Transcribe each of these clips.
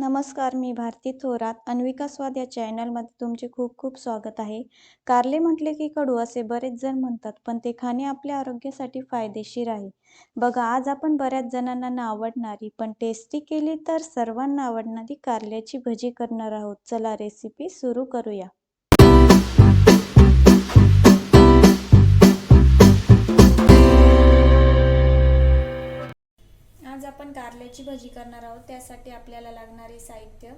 नमस्कार मी भारती थोरात अन्विका स्वाद या चॅनलमध्ये तुमचे खूप खूप स्वागत आहे. कारले म्हटले की कडू असे बरेच जण म्हणतात पण ते खाणे आपल्या आरोग्यासाठी फायदेशीर आहे. बघा आज आपण बऱ्याच जणांना ना आवडणारी पण टेस्टी केली तर सर्वांना आवडणारी कारल्याची भजी करणार आहोत. चला रेसिपी सुरू करूया. आपण कारल्याची भजी करणार आहोत. त्यासाठी आपल्याला लागणारे साहित्य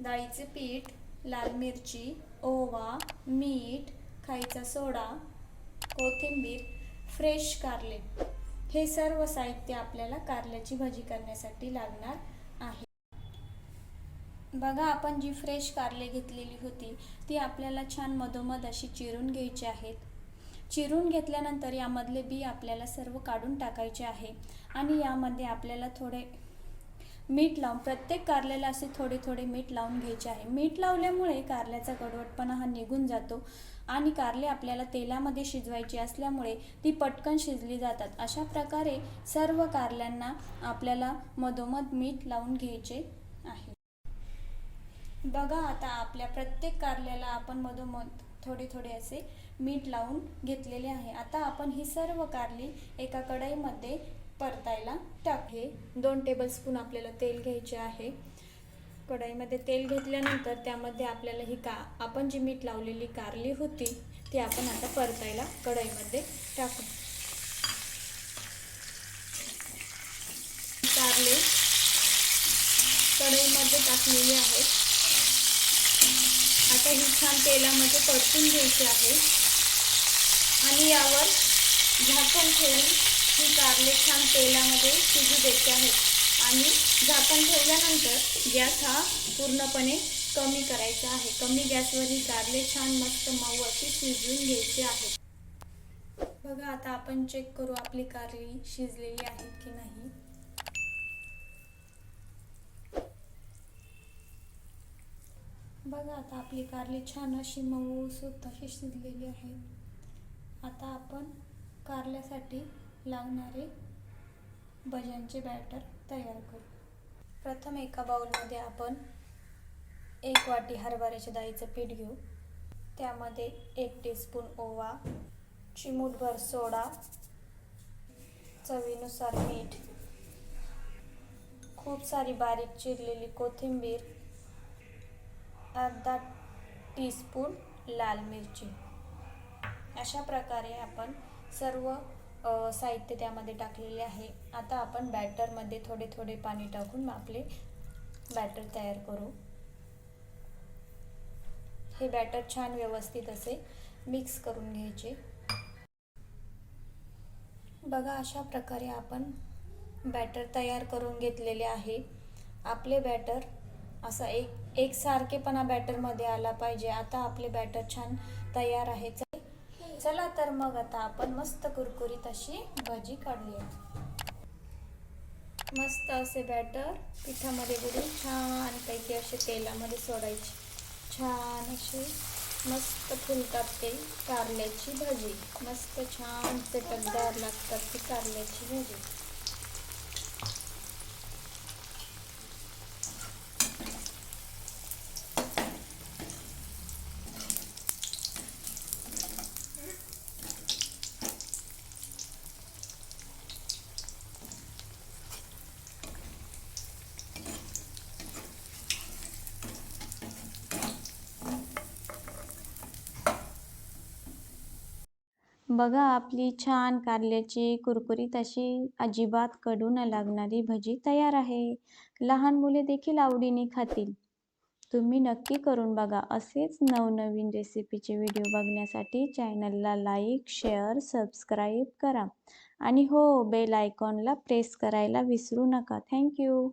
डाळीचे पीठ लाल मिरची ओवा मीठ खायचा सोडा कोथिंबीर फ्रेश कारले. हे सर्व साहित्य आपल्याला कारल्याची भजी करण्यासाठी लागणार आहे. बघा आपण जी फ्रेश कारले घेतलेली होती ती आपल्याला छान मधोमध अशी चिरून घ्यायची आहेत. चिरून घेतल्यानंतर यामधले बी आपल्याला सर्व काढून टाकायचे आहे. आणि यामध्ये आपल्याला थोडे मीठ लावून प्रत्येक कारल्याला असे थोडे थोडे मीठ लावून घ्यायचे आहे. मीठ लावल्यामुळे कारल्याचा कडवटपणा हा निघून जातो आणि कारले आपल्याला तेलामध्ये शिजवायची असल्यामुळे ती पटकन शिजली जातात. अशा प्रकारे सर्व कारल्यांना आपल्याला मधोमध मीठ लावून घ्यायचे आहे. बघा आता आपल्या प्रत्येक कारल्याला आपण मधोमध थोडे थोडे असे मीठ लावून घेतलेले आहे. आता आपण ही सर्व कारली एका कढईमध्ये परतायला टाकले दोन टेबलस्पून आपल्याला तेल घ्यायचे आहे. कढईमध्ये तेल घेतल्यानंतर त्यामध्ये आपल्याला ही का आपण जी मीठ लावलेली कारली होती ती आपण आता परतायला कढईमध्ये टाकू. कारले कढईमध्ये टाकलेली आहेत आता ही छान तेलामध्ये परतून घ्यायची आहे. आणि यावर झाकण ठेवून ही कारले छान तेलामध्ये शिजू द्यायचे आहेत. आणि झाकण ठेवल्यानंतर गॅस हा पूर्णपणे कमी करायचा आहे. कमी गॅसवर ही कारले छान मस्त मऊ अशी शिजवून घ्यायची आहे बघा आता आपण चेक करू आपली कारली शिजलेली आहेत की नाही. बघा आता आपली कारली छान अशी मऊ सुद्धा अशी शिजलेली आहे. आता आपण कारल्यासाठी लागणारे भज्यांचे बॅटर तयार करू. प्रथम एका बाउलमध्ये आपण एक वाटी हरभऱ्याच्या डाळीचं पीठ घेऊ. त्यामध्ये एक टीस्पून ओवा चिमूटभर सोडा चवीनुसार मीठ खूप सारी बारीक चिरलेली कोथिंबीर अर्धा टीस्पून लाल मिरची. अशा प्रकारे आपण सर्व साहित्य त्यामध्ये टाकलेले आहे. आता आपण बॅटरमध्ये थोडे थोडे पाणी टाकून आपले बॅटर तयार करू. हे बॅटर छान व्यवस्थित असे मिक्स करून घ्यायचे. बघा अशा प्रकारे आपण बॅटर तयार करून घेतलेले आहे. आपले बॅटर असा एक एकसारखेपणा बॅटरमध्ये आला पाहिजे. आता आपले बॅटर छान तयार आहे. चला तर मग आता आपण मस्त कुरकुरीत अशी भाजी काढूया. मस्त असे बॅटर पिठामध्ये बुडून छान पैकी असे तेलामध्ये सोडायचे. छान असे मस्त फुलतात ते कारल्याची भाजी. मस्त छान चटकदार लागतात ती कारल्याची भजी. बघा आपली छान कारल्याची कुरकुरीत अशी अजिबात कडू न लागणारी भजी तयार आहे. लहान मुले देखील आवडीने खातील. तुम्ही नक्की करून बघा. असेच नवनवीन रेसिपीचे व्हिडिओ बघण्यासाठी चॅनलला लाईक शेअर सबस्क्राईब करा. आणि हो बेल आयकॉनला प्रेस करायला विसरू नका. थँक्यू.